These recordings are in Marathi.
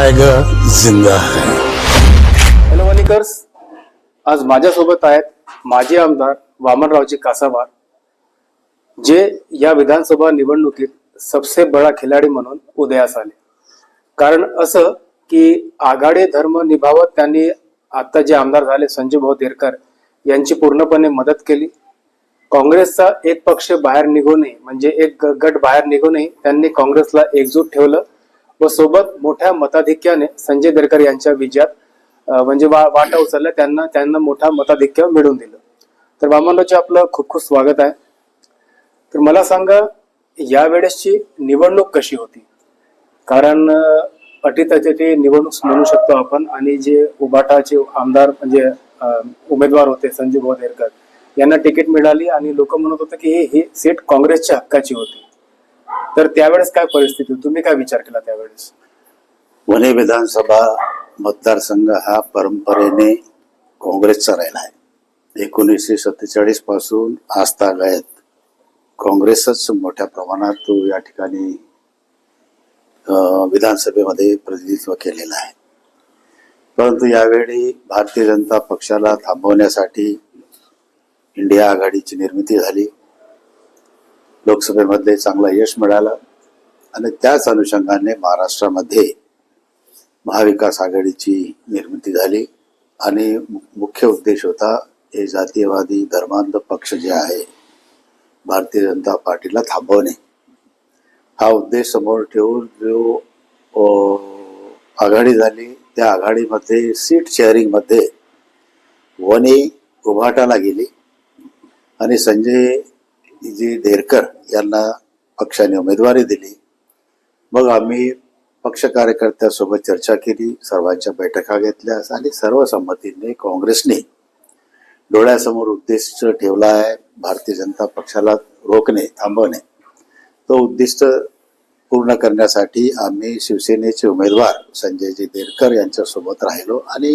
टायगर जिंदा है। हॅलो वनिकर्स आज माझ्यासोबत आहेत माजी आमदार वामनरावजी कासावार जे या विधानसभा निवडणुकीत सबसे बडा खिलाडी म्हणून उदयास आले. कारण असं की आघाडी धर्म निभावत त्यांनी आता जे आमदार झाले संजय भाऊ देरकर यांची पूर्णपणे मदत केली. काँग्रेसचा एक पक्ष बाहेर निघू नये म्हणजे एक ग- गट बाहेर निघूनही त्यांनी काँग्रेसला एकजूट ठेवलं. व सोबत मोठ्या मताधिक्याने संजय देरकर यांच्या विजयात म्हणजे वा वाटा उचलल्या त्यांना त्यांना मोठा मताधिक्य मिळवून दिलं. तर वामनरावचे आपलं खूप खूप स्वागत आहे. तर मला सांगा यावेळेसची निवडणूक कशी होती? कारण अटीतटी निवडणूक म्हणू शकतो आपण आणि जे उबाटाचे आमदार म्हणजे उमेदवार होते संजीव भाऊ देरकर यांना तिकीट मिळाली आणि लोक म्हणत होते की हे ही सीट काँग्रेसच्या हक्काची होती. तर त्यावेळेस काय परिस्थिती? तुम्ही काय विचार केला त्यावेळेस? वने विधानसभा मतदारसंघ हा परंपरेने काँग्रेसचा राहिला आहे. एकोणीसशे सत्तेचाळीसपासून आजतागायत काँग्रेसच मोठ्या प्रमाणात तो या ठिकाणी अं, विधानसभेमध्ये प्रतिनिधित्व केलेलं आहे. परंतु यावेळी भारतीय जनता पक्षाला थांबवण्यासाठी इंडिया आघाडीची निर्मिती झाली. लोकसभेमध्ये चांगला यश मिळालं. आणि त्याच अनुषंगाने महाराष्ट्रामध्ये महाविकास आघाडीची निर्मिती झाली. आणि मुख्य उद्देश होता हे जातीयवादी धर्मांध पक्ष जे आहे भारतीय जनता पार्टीला थांबवणे. हा उद्देश समोर ठेवून जो आघाडी झाली त्या आघाडीमध्ये सीट शेअरिंगमध्ये वने उभाटाला गेली. आणि संजय जी देरकर यांना पक्षाने उमेदवारी दिली. मग आम्ही पक्ष कार्यकर्त्यासोबत चर्चा केली सर्वांच्या बैठका घेतल्या आणि सर्वसंमतीने काँग्रेसने डोळ्यासमोर उद्दिष्ट ठेवला आहे भारतीय जनता पक्षाला रोखणे थांबवणे. तो उद्दिष्ट पूर्ण करण्यासाठी आम्ही शिवसेनेचे उमेदवार संजयजी देरकर यांच्यासोबत राहिलो आणि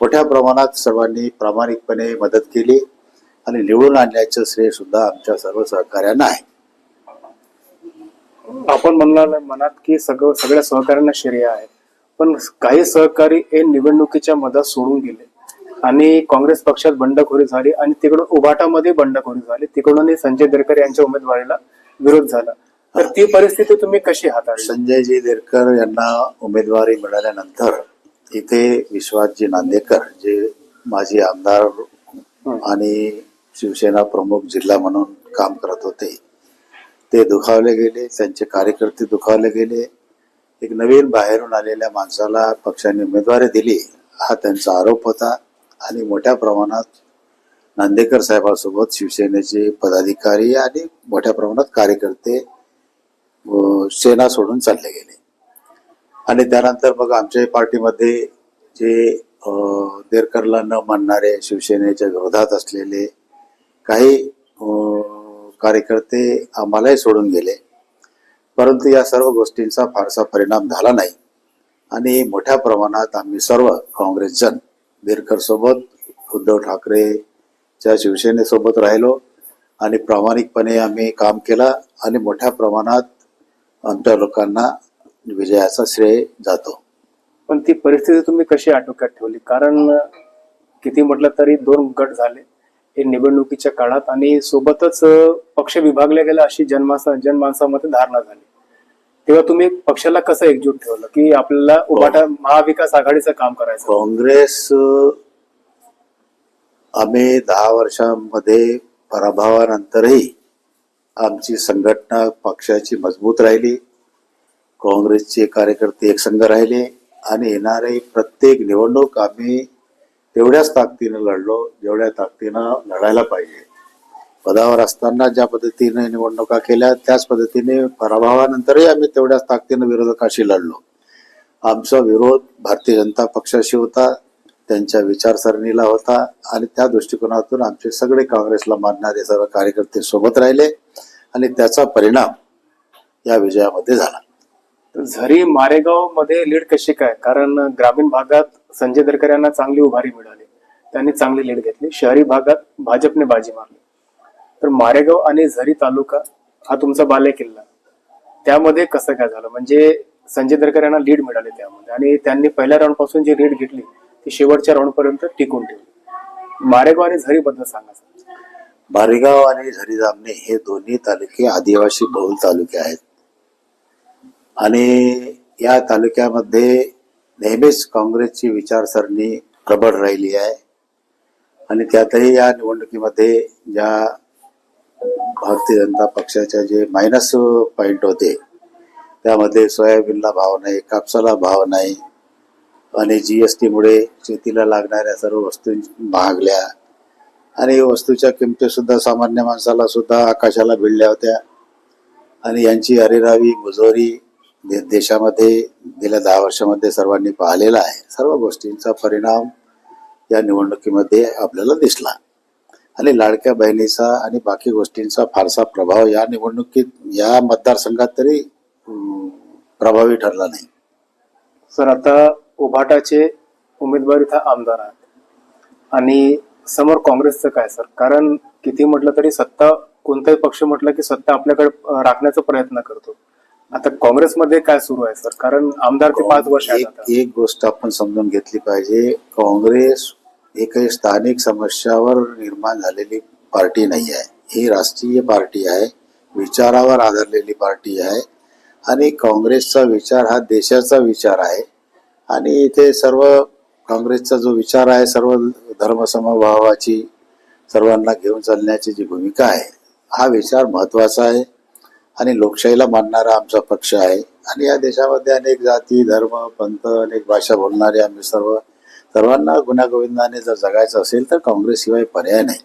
मोठ्या प्रमाणात सर्वांनी प्रामाणिकपणे मदत केली. आणि निवडून आणण्याचं श्रेय सुद्धा आमच्या सर्व सहकार्यांना आहे. आपण म्हणणार मनात की सगळं सगळ्या सहकार्यांना श्रेय आहे. पण काही सहकारी हे निवडणुकीच्या मधात सोडून गेले. आणि काँग्रेस पक्षात बंडखोरी झाली आणि तिकडून उभाटामध्ये बंडखोरी झाली. तिकडून संजय देरकर यांच्या उमेदवारीला विरोध झाला. तर ती परिस्थिती तुम्ही कशी हाताळली? संजयजी देरकर यांना उमेदवारी मिळाल्यानंतर इथे विश्वासजी नांदेकर जे माजी आमदार आणि शिवसेना प्रमुख जिल्हा म्हणून काम करत होते. ते दुखावले गेले त्यांचे कार्यकर्ते दुखावले गेले. एक नवीन बाहेरून आलेल्या माणसाला पक्षाने उमेदवारी दिली हा त्यांचा आरोप होता. आणि मोठ्या प्रमाणात नांदेकर साहेबांसोबत शिवसेनेचे पदाधिकारी आणि मोठ्या प्रमाणात कार्यकर्ते सेना सोडून चालले गेले. आणि त्यानंतर मग आमच्या पार्टीमध्ये जे देरकरला न मानणारे शिवसेनेच्या विरोधात असलेले काही कार्यकर्ते आम्हालाही सोडून गेले. परंतु या सर्व गोष्टींचा फारसा परिणाम झाला नाही. आणि मोठ्या प्रमाणात आम्ही सर्व काँग्रेसजन बिरकरसोबत सोबत उद्धव ठाकरेच्या शिवसेनेसोबत राहिलो आणि प्रामाणिकपणे आम्ही काम केलं आणि मोठ्या प्रमाणात आमच्या लोकांना विजयाचा श्रेय जातो. पण ती परिस्थिती तुम्ही कशी आटोक्यात ठेवली? कारण किती म्हटलं तरी दोन गट झाले. हे निवडणुकीच्या काळात आणि सोबतच पक्ष विभागले गेला अशी जनमानसा जनमानसामध्ये धारणा झाली. तेव्हा तुम्ही पक्षाला कसं एकजूट ठेवलं? की आपल्याला उभाटा महाविकास आघाडीचं काम करायचं? काँग्रेस आम्ही दहा वर्षांमध्ये पराभवानंतरही आमची संघटना पक्षाची मजबूत राहिली. काँग्रेसचे कार्यकर्ते एकसंघ राहिले आणि येणारे प्रत्येक निवडणूक आम्ही तेवढ्याच ताकदीनं लढलो जेवढ्या ताकदीनं लढायला पाहिजे. पदावर असताना ज्या पद्धतीने निवडणुका केल्या त्याच पद्धतीने पराभवानंतरही आम्ही तेवढ्याच ताकदीनं विरोधकाशी लढलो. आमचा विरोध भारतीय जनता पक्षाशी होता त्यांच्या विचारसरणीला होता आणि त्या दृष्टिकोनातून आमचे सगळे काँग्रेसला मानणारे सर्व कार्यकर्ते सोबत राहिले आणि त्याचा परिणाम या विजयामध्ये झाला. झरी मारेगावमध्ये लीड कशी काय? कारण ग्रामीण भागात संजय दरकर यांना चांगली उभारी मिळाली. त्यांनी चांगली लीड घेतली. शहरी भागात भाजपने बाजी मारली. तर मारेगाव आणि झरी तालुका हा तुमचा बाले किल्ला त्यामध्ये कसं काय झालं? म्हणजे संजय दरकर यांना लीड मिळाली त्यामध्ये. आणि त्यांनी पहिल्या राऊंडपासून जी लीड घेतली ती शेवटच्या राऊंड पर्यंत टिकून ठेवली. मारेगाव आणि झरी बद्दल सांगा सर. आणि झरी हे दोन्ही तालुके आदिवासी बहुल तालुके आहेत. आणि या तालुक्यामध्ये नेहमीच काँग्रेसची विचारसरणी प्रबळ राहिली आहे. आणि त्यातही या निवडणुकीमध्ये ज्या भारतीय जनता पक्षाच्या जे मायनस पॉईंट होते त्यामध्ये सोयाबीनला भाव नाही कापसाला भाव नाही आणि जी एस टीमुळे शेतीला लागणाऱ्या सर्व वस्तू महागल्या. आणि वस्तूच्या किमतीसुद्धा सामान्य माणसाला सुद्धा आकाशाला भिडल्या होत्या. आणि यांची अरेरावी मुजोरी दे- देशामध्ये गेल्या दहा वर्षामध्ये सर्वांनी पाहिलेला आहे. सर्व गोष्टींचा परिणाम या निवडणुकीमध्ये आपल्याला दिसला. आणि लाडक्या बहिणीचा आणि बाकी गोष्टींचा फारसा प्रभाव या निवडणुकीत या मतदारसंघात तरी प्रभावी ठरला नाही. सर आता उभाटाचे उमेदवार इथं आमदार आहेत. आणि समोर काँग्रेसचं काय सर? कारण किती म्हटलं तरी सत्ता कोणताही पक्ष म्हटलं की सत्ता आपल्याकडे राखण्याचा प्रयत्न करतो. आता काँग्रेसमध्ये काय सुरू आहे सर? कारण आमदार ते पाच वर्ष एक एक गोष्ट आपण समजून घेतली पाहिजे. काँग्रेस एकही स्थानिक समस्यावर निर्माण झालेली पार्टी नाही आहे. ही राष्ट्रीय पार्टी आहे विचारावर आधारलेली पार्टी आहे आणि काँग्रेसचा विचार हा देशाचा विचार आहे. आणि इथे सर्व काँग्रेसचा जो विचार आहे सर्व धर्मसमभावाची सर्वांना घेऊन चालण्याची जी भूमिका आहे हा विचार महत्त्वाचा आहे. आणि लोकशाहीला मानणारा आमचा पक्ष आहे. आणि या देशामध्ये अनेक जाती धर्म पंथ अनेक भाषा बोलणारे आम्ही सर्व सर्वांना गुण्यागोविंदाने जर जगायचं असेल तर काँग्रेसशिवाय पर्याय नाही.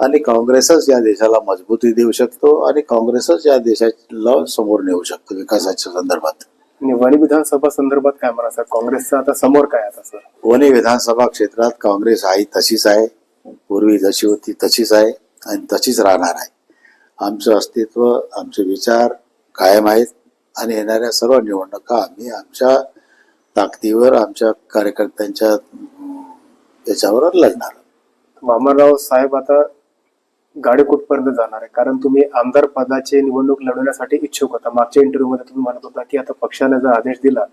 आणि काँग्रेसच या देशाला मजबूती देऊ शकतो आणि काँग्रेसच या देशाला समोर नेऊ शकतो विकासाच्या संदर्भात. वणी विधानसभा संदर्भात काय म्हणा सर? काँग्रेसचं आता समोर काय आता सर? वणी विधानसभा क्षेत्रात काँग्रेस आहे तशीच आहे. पूर्वी जशी होती तशीच आहे आणि तशीच राहणार आहे. आमचं अस्तित्व आमचे विचार कायम आहेत आणि येणाऱ्या सर्व निवडणुका आम्ही आमच्या ताकदीवर आमच्या कार्यकर्त्यांच्या याच्यावर लढणार वामनराव साहेब आता गाडी कुठपर्यंत जाणार आहे? कारण तुम्ही आमदार पदाची निवडणूक लढवण्यासाठी इच्छुक होता. मागच्या इंटरव्ह्यू मध्ये तुम्ही म्हणत होता की आता पक्षाने जर आदेश दिला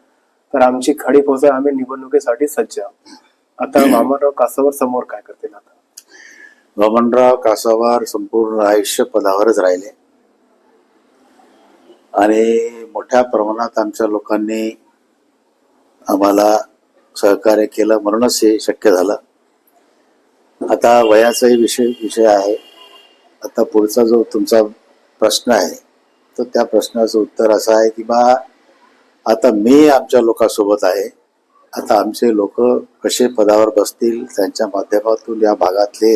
तर आमची खडी पोहोचा आम्ही निवडणुकीसाठी सज्ज आहोत. आता मामाराव कासावर समोर काय करतील आता? बमनराव कासावार संपूर्ण आयुष्य पदावरच राहिले. आणि मोठ्या प्रमाणात आमच्या लोकांनी आम्हाला सहकार्य केलं म्हणूनच हे शक्य झालं. आता वयाचाही विषय विषय आहे. आता पुढचा जो तुमचा प्रश्न आहे तर त्या प्रश्नाचं उत्तर असं आहे की बा आता मी आमच्या लोकांसोबत आहे. आता आमचे लोक कसे पदावर बसतील त्यांच्या माध्यमातून या भागातले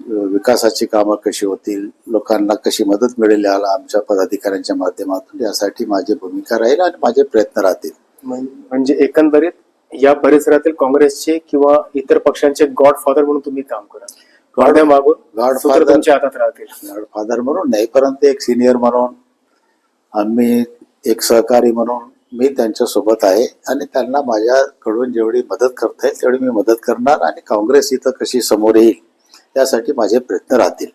विकासाची कामं कशी होतील लोकांना कशी मदत मिळेल याला आमच्या पदाधिकाऱ्यांच्या माध्यमातून यासाठी माझी भूमिका राहील आणि माझे प्रयत्न राहतील. म्हण- म्हणजे एकंदरीत या परिसरातील काँग्रेसचे किंवा इतर पक्षांचे गॉडफादर म्हणून तुम्ही काम करा. गॉड मागून Godfather- सूत्र तुमच्या हातात राहतील. फादर म्हणून नाही परंतु एक सिनियर म्हणून आम्ही एक सहकारी म्हणून मी त्यांच्यासोबत आहे आणि त्यांना माझ्याकडून जेवढी मदत करता येईल तेवढी मी मदत करणार आणि काँग्रेस इथं कशी समोर येईल यासाठी माझे प्रयत्न राहतील.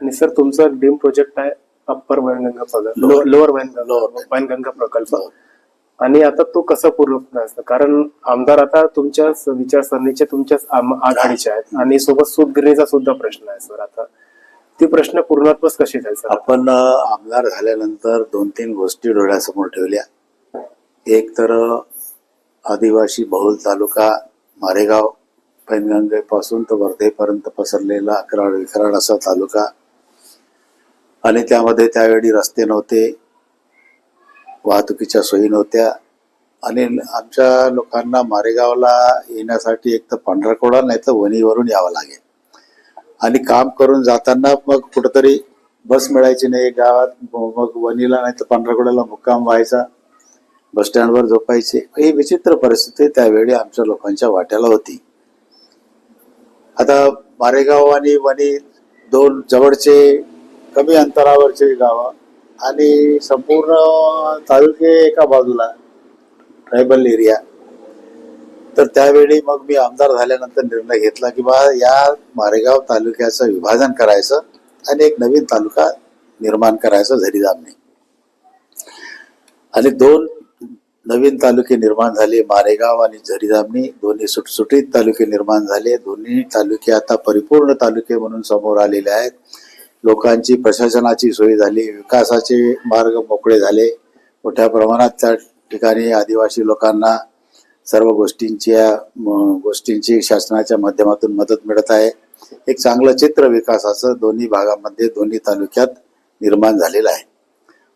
आणि सर तुमचा ड्रीम प्रोजेक्ट आहे अप्पर वैनगंगा प्रकल्प लोअर वैनगंगा वैनगंगा. प्रकल्प. आणि आता तो कसा पूर्ण करायचा कारण आमदार आता तुमच्याच विचारसरणीचे तुमच्याच आम- आघाडीचे आहेत. आणि सोबत सूतगिरणीचा सुद्धा प्रश्न आहे सर. आता ती प्रश्न पूर्णत्वच कशी जायचं आपण आमदार झाल्यानंतर दोन तीन गोष्टी डोळ्यासमोर ठेवल्या. एक तर आदिवासी बहुल तालुका मारेगाव पैनगंगेपासून तर वर्धेपर्यंत पसरलेला अकराड विकराड असा तालुका. आणि त्यामध्ये त्यावेळी रस्ते नव्हते वाहतुकीच्या सोयी नव्हत्या. आणि आमच्या लोकांना मारेगावला येण्यासाठी एक तर पांढरकोडा नाही तर वणीवरून यावं लागेल. आणि काम करून जाताना मग कुठंतरी बस मिळायची नाही गावात मग वणीला नाही तर पांढरकोड्याला मुक्काम व्हायचा. बस स्टँडवर झोपायचे. ही विचित्र परिस्थिती त्यावेळी आमच्या लोकांच्या वाट्याला होती. आता मारेगाव आणि वणी दोन जवळचे कमी अंतरावरचे गावं आणि संपूर्ण तालुके एका बाजूला ट्रायबल एरिया. तर त्यावेळी मग मी आमदार झाल्यानंतर निर्णय घेतला की बा या मारेगाव तालुक्याचं विभाजन करायचं आणि एक नवीन तालुका निर्माण करायचा झरीजामने आणि दोन नवीन तालुके निर्माण झाले. मारेगाव आणि झरीधामणी दोन्ही सुटसुटीत तालुके निर्माण झाले. दोन्ही तालुके आता परिपूर्ण तालुके म्हणून समोर आलेले आहेत. लोकांची प्रशासनाची सोय झाली. विकासाचे मार्ग मोकळे झाले. मोठ्या प्रमाणात त्या ठिकाणी आदिवासी लोकांना सर्व गोष्टींच्या म, गोष्टींची शासनाच्या माध्यमातून मदत मिळत आहे. एक चांगलं चित्र विकासाचं दोन्ही भागामध्ये दोन्ही तालुक्यात निर्माण झालेलं आहे.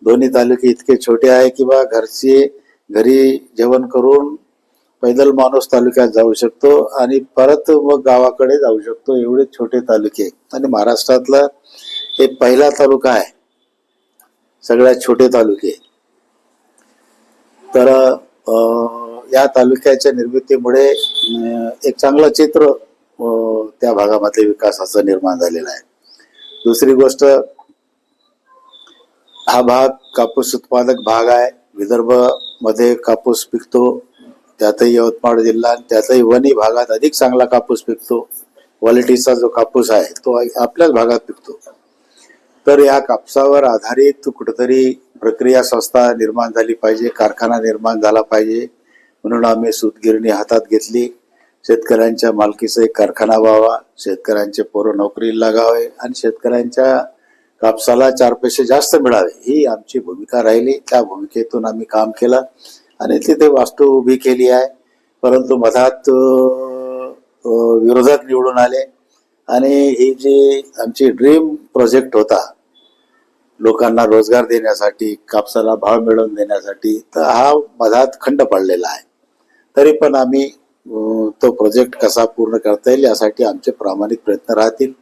दोन्ही तालुके इतके छोटे आहे की बा घरचे घरी जेवण करून पैदल माणूस तालुक्यात जाऊ शकतो आणि परत मग गावाकडे जाऊ शकतो. एवढे छोटे तालुके. आणि महाराष्ट्रातला हे पहिला तालुका आहे. सगळ्यात छोटे तालुके. तर या तालुक्याच्या निर्मितीमुळे एक चांगलं चित्र त्या भागामध्ये विकासाचं निर्माण झालेलं आहे. दुसरी गोष्ट हा भाग कापूस उत्पादक भाग आहे. विदर्भमध्ये कापूस पिकतो त्यातही यवतमाळ जिल्हा आणि त्यातही वनी भागात अधिक चांगला कापूस पिकतो. क्वालिटीचा जो कापूस आहे तो आपल्याच भागात पिकतो. तर या कापसावर आधारित कुठंतरी प्रक्रिया संस्था निर्माण झाली पाहिजे कारखाना निर्माण झाला पाहिजे. म्हणून आम्ही सूतगिरणी हातात घेतली. शेतकऱ्यांच्या मालकीचा एक कारखाना व्हावा शेतकऱ्यांचे पोरं नोकरीला लागावे आणि शेतकऱ्यांच्या कापसाला चार पैसे जास्त मिळावे ही आमची भूमिका राहिली. त्या भूमिकेतून आम्ही काम केलं आणि तिथे वास्तू उभी केली आहे. परंतु मधात विरोधक निवडून आले आणि ही जी आमची ड्रीम प्रोजेक्ट होता लोकांना रोजगार देण्यासाठी कापसाला भाव मिळवून देण्यासाठी तर हा मधात खंड पडलेला आहे. तरी पण आम्ही तो प्रोजेक्ट कसा पूर्ण करता येईल यासाठी आमचे प्रामाणिक प्रयत्न राहतील.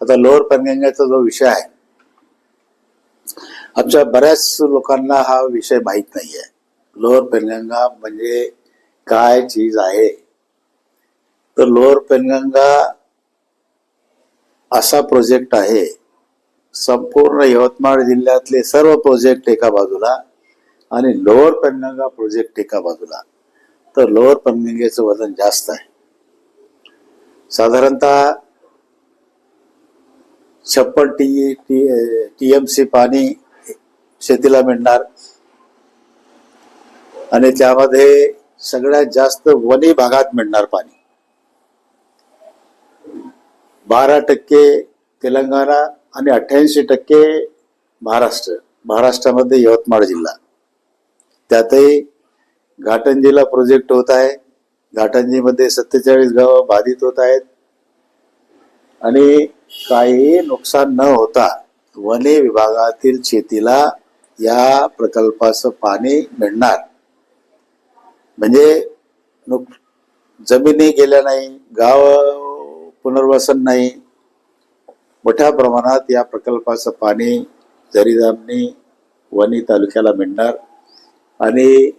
आता लोअर पनगंगाचा जो विषय आहे आमच्या बऱ्याच लोकांना हा विषय माहीत आहे लोअर पेनगंगा म्हणजे काय चीज आहे? तर लोअर पेनगंगा असा प्रोजेक्ट आहे. संपूर्ण यवतमाळ जिल्ह्यातले सर्व प्रोजेक्ट एका बाजूला आणि लोअर पेनगंगा प्रोजेक्ट एका बाजूला. तर लोअर पेनगंगेचं वजन जास्त आहे. साधारणतः छप्पन टी टी एम सी पाणी शेतीला मिळणार. आणि त्यामध्ये सगळ्यात जास्त वनी भागात मिळणार पाणी. बारा टक्के तेलंगणा आणि अठ्ठ्याऐंशी टक्के महाराष्ट्र महाराष्ट्रामध्ये यवतमाळ जिल्हा. त्यातही घाटंजीला प्रोजेक्ट होत आहे. घाटंजीमध्ये सत्तेचाळीस गावं बाधित होत आहेत. आणि काही नुकसान न होता वने विभागातील शेतीला या प्रकल्पाचं पाणी मिळणार. म्हणजे नुक जमिनी गेल्या नाही गाव पुनर्वसन नाही मोठ्या प्रमाणात या प्रकल्पाचं पाणी जरीदामनी वणी तालुक्याला मिळणार. आणि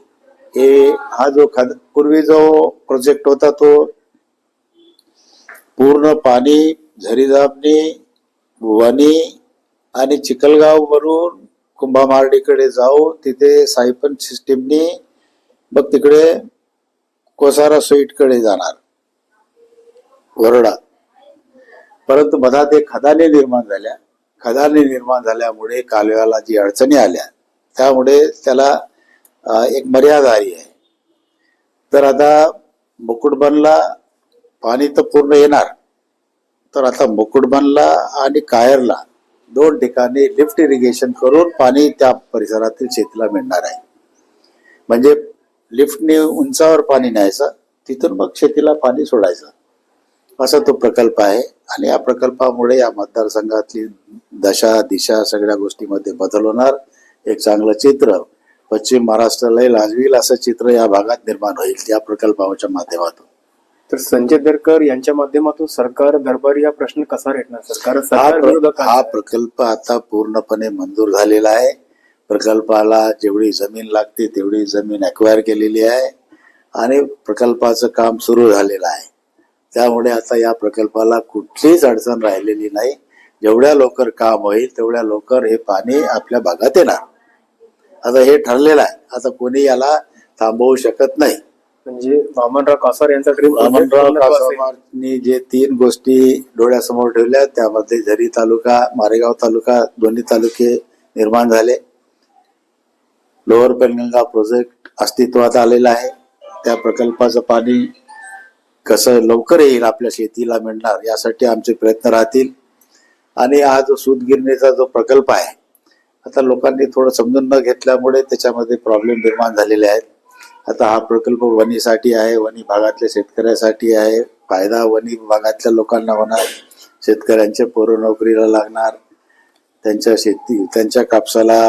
हे हा जो खाद पूर्वी जो प्रोजेक्ट होता तो पूर्ण पाणी झरीदामनी वणी आणि चिखलगाव वरून कुंभामार्डीकडे जाऊ तिथे सायपन सिस्टीमनी मग तिकडे कोसारा स्वीटकडे जाणार. वरडा. परंतु मधात एक खदाने निर्माण झाल्या. खदाने निर्माण झाल्यामुळे कालव्याला जी अडचणी आल्या त्यामुळे त्याला एक मर्यादा आली आहे. तर आता मुकुटबनला पाणी तर पूर्ण येणार. तर आता मुकुटबनला आणि कायरला दोन ठिकाणी लिफ्ट इरिगेशन करून पाणी त्या परिसरातील शेतीला मिळणार आहे. म्हणजे लिफ्टने उंचावर पाणी न्यायचं तिथून मग शेतीला पाणी सोडायचं. असा तो प्रकल्प आहे आणि या प्रकल्पामुळे या मतदारसंघातली दशा दिशा सगळ्या गोष्टीमध्ये बदल होणार. एक चांगलं चित्र पश्चिम महाराष्ट्रालाही लाजवील असं चित्र या भागात निर्माण होईल या प्रकल्पाच्या माध्यमातून. तर संजय दरकर यांच्या माध्यमातून सरकार दरबारी हा प्रश्न कसा रेटणार? सरकार हा सरकार हा प्रकल्प आता पूर्णपणे मंजूर झालेला आहे. प्रकल्पाला जेवढी जमीन लागते तेवढी जमीन अक्वायर केलेली आहे आणि प्रकल्पाचं काम सुरू झालेलं आहे. त्यामुळे आता या प्रकल्पाला कुठलीच अडचण राहिलेली नाही. जेवढ्या लवकर काम होईल तेवढ्या लवकर हे पाणी आपल्या भागात येणार. आता हे ठरलेलं आहे. आता कोणी याला थांबवू शकत नाही. म्हणजे वामनराव कासार यांचा ड्रीम वामनराव कासामारनी जे तीन गोष्टी डोळ्यासमोर ठेवल्या त्यामध्ये झरी तालुका मारेगाव तालुका दोन्ही तालुके निर्माण झाले. लोअर पेनगंगा प्रोजेक्ट अस्तित्वात आलेलं आहे. त्या प्रकल्पाचं पाणी कसं लवकर येईल आपल्या शेतीला मिळणार यासाठी आमचे प्रयत्न राहतील. आणि हा जो सूतगिरणीचा जो प्रकल्प आहे आता लोकांनी थोडं समजून न घेतल्यामुळे त्याच्यामध्ये प्रॉब्लेम निर्माण झालेले आहेत. आता हा प्रकल्प वणीसाठी आहे वणी भागातल्या शेतकऱ्यासाठी आहे. फायदा वणी भागातल्या लोकांना होणार शेतकऱ्यांचे पोरं नोकरीला लागणार त्यांच्या शेती त्यांच्या कापसाला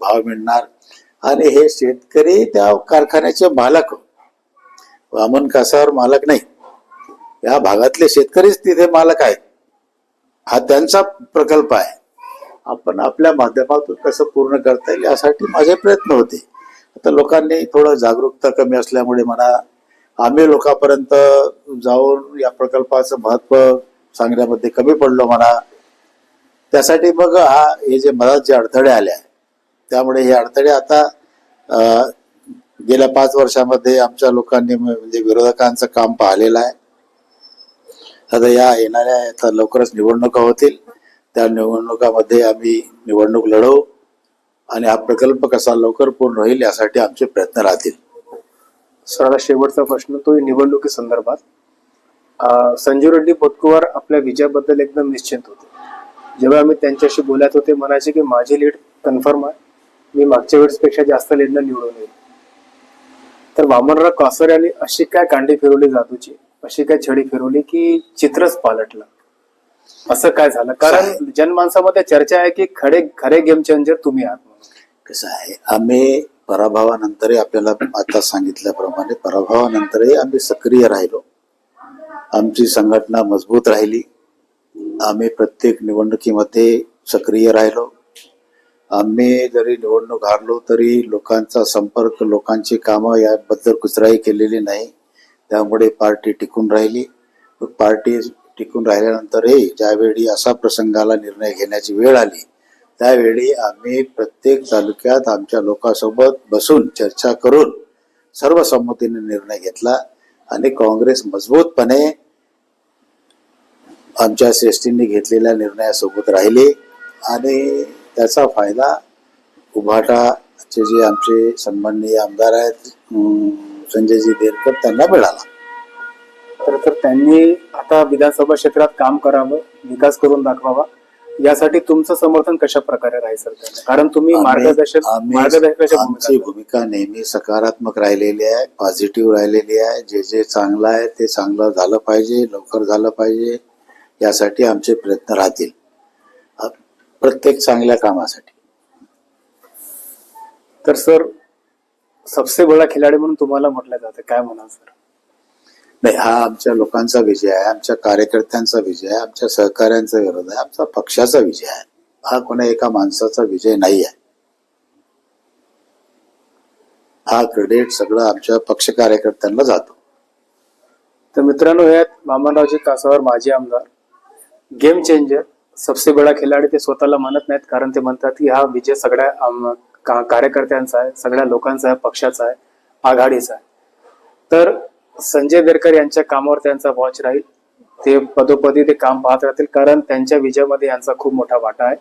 भाव मिळणार. आणि हे शेतकरी त्या कारखान्याचे मालक. वामन कासावर मालक नाही. या भागातले शेतकरीच तिथे मालक आहेत. हा त्यांचा प्रकल्प आहे. आपण आपल्या माध्यमातून कसं पूर्ण करता येईल यासाठी माझे प्रयत्न होते. आता लोकांनी थोडं जागरूकता कमी असल्यामुळे म्हणा आम्ही लोकांपर्यंत जाऊन या प्रकल्पाचं महत्त्व सांगण्यामध्ये कमी पडलो म्हणा. त्यासाठी मग हा हे जे मधात जे अडथळे आले आहे त्यामुळे हे अडथळे आता गेल्या पाच वर्षामध्ये आमच्या लोकांनी म्हणजे विरोधकांचं काम पाहिलेलं आहे. आता या येणाऱ्या आता लवकरच निवडणुका होतील. त्या निवडणुकामध्ये आम्ही निवडणूक लढवू. आणि हा प्रकल्प कसा लवकर पूर्ण होईल यासाठी आमचे प्रयत्न राहतील. सर शेवटचा प्रश्न तो निवडणुकी संदर्भात. अं, संजीव रेड्डी पोतकुवार आपल्या विजयाबद्दल एकदम निश्चिंत होते. जेव्हा आम्ही त्यांच्याशी बोलत होते म्हणायचे की माझी लीड कन्फर्म आहे मी मागच्या वेळेसपेक्षा जास्त लीडनं निवडून येईल. तर वामनराव कासर यांनी अशी काय कांडी फिरवली जादूची अशी काय छडी फिरवली की चित्रच पालटलं? असं काय झालं? कारण जनमानसामध्ये चर्चा आहे की खडे खरे गेम चेंजर तुम्ही आहात. कसं आहे? आम्ही पराभवानंतरही आपल्याला आता सांगितल्याप्रमाणे पराभवानंतरही आम्ही सक्रिय राहिलो. आमची संघटना मजबूत राहिली. आम्ही प्रत्येक निवडणुकीमध्ये सक्रिय राहिलो. आम्ही जरी निवडणूक हारलो तरी लोकांचा संपर्क लोकांची कामं याबद्दल कुचराई केलेली नाही. त्यामुळे पार्टी टिकून राहिली. पार्टी टिकून राहिल्यानंतरही ज्यावेळी असा प्रसंगाला निर्णय घेण्याची वेळ आली त्यावेळी आम्ही प्रत्येक तालुक्यात आमच्या लोकांसोबत बसून चर्चा करून सर्वसंमतीने निर्णय घेतला आणि काँग्रेस मजबूतपणे आमच्या श्रेष्ठींनी घेतलेल्या निर्णयासोबत राहिले. आणि त्याचा फायदा उभाटाचे जे आमचे सन्माननीय आमदार आहेत अं, संजयजी देरकर त्यांना मिळाला. तर त्यांनी आता विधानसभा क्षेत्रात काम करावं विकास करून दाखवावा. यासाठी तुमचं समर्थन कशा प्रकारे राहील सर? कारण तुम्ही मार्गदर्शक आमची भूमिका नेहमी सकारात्मक राहिलेली आहे पॉझिटिव्ह राहिलेली आहे. जे जे चांगलं आहे ते चांगलं झालं पाहिजे लवकर झालं पाहिजे. यासाठी आमचे प्रयत्न राहतील. प्रत्येक चांगल्या कामासाठी. तर सर सबसे बडा खिलाडी म्हणून तुम्हाला म्हटलं जातं. काय म्हणाल सर? नाही हा आमच्या लोकांचा विजय आहे आमच्या कार्यकर्त्यांचा विजय आहे आमच्या सहकाऱ्यांचा विरोध आहे आमचा पक्षाचा विजय आहे. हा कोणा एका माणसाचा विजय नाही आहे. हा क्रेडिट सगळं आमच्या पक्ष कार्यकर्त्यांना जातो. तर मित्रांनो हे आहेत वामनरावजी कासावर माजी आमदार गेम चेंजर सबसे बडा खिलाडी ते स्वतःला म्हणत नाहीत कारण ते म्हणतात की हा विजय सगळ्या कार्यकर्त्यांचा आहे सगळ्या लोकांचा आहे पक्षाचा आहे आघाडीचा आहे. तर संजय देरकर यांच्या कामावर त्यांचा वॉच राहील. ते पदोपदी ते काम पाहत राहतील कारण त्यांच्या विजयामध्ये यांचा खूप मोठा वाटा आहे.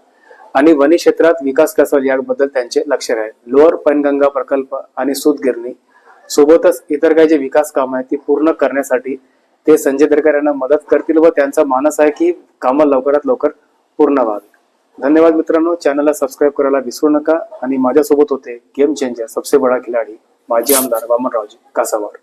आणि वनी क्षेत्रात विकास कसा याबद्दल त्यांचे लक्ष राहील. लोअर पैनगंगा प्रकल्प आणि सूतगिरणी सोबतच इतर काही जे विकास काम आहेत ती पूर्ण करण्यासाठी ते संजय देरकर यांना मदत करतील व त्यांचा मानस आहे की कामं लवकरात लवकर पूर्ण व्हावी. धन्यवाद मित्रांनो. चॅनलला सबस्क्राईब करायला विसरू नका. आणि माझ्यासोबत होते गेम चेंजर सबसे बडा खिलाडी माजी आमदार वामनरावजी कासावार.